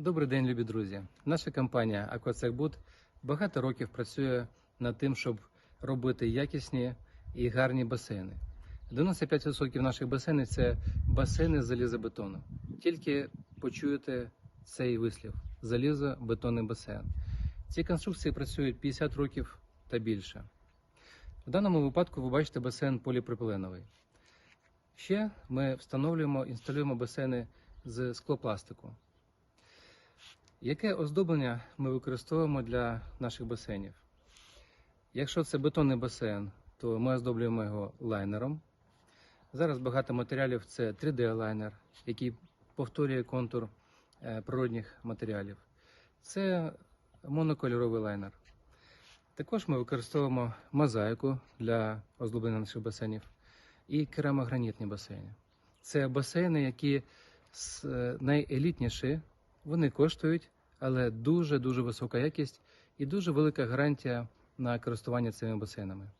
Добрий день, любі друзі. Наша компанія Аквацехбуд багато років працює над тим, щоб робити якісні і гарні басейни. 95% наших басейнів це басейни з залізобетону. Тільки почуєте цей вислів залізобетонний басейн. Ці конструкції працюють 50 років та більше. В даному випадку ви бачите басейн поліпропиленовий. Ще ми встановлюємо, інсталюємо басейни з склопластику. Яке оздоблення ми використовуємо для наших басейнів? Якщо це бетонний басейн, то ми оздоблюємо його лайнером. Зараз багато матеріалів це 3D-лайнер, який повторює контур е, природних матеріалів. Це монокольоровий лайнер. Також ми використовуємо мозаїку для оздоблення наших басейнів і керамогранітні басейни. Це басейни, які е, найелітніші, вони коштують, але дуже дуже висока якість і дуже велика гарантія на користування цими басейнами.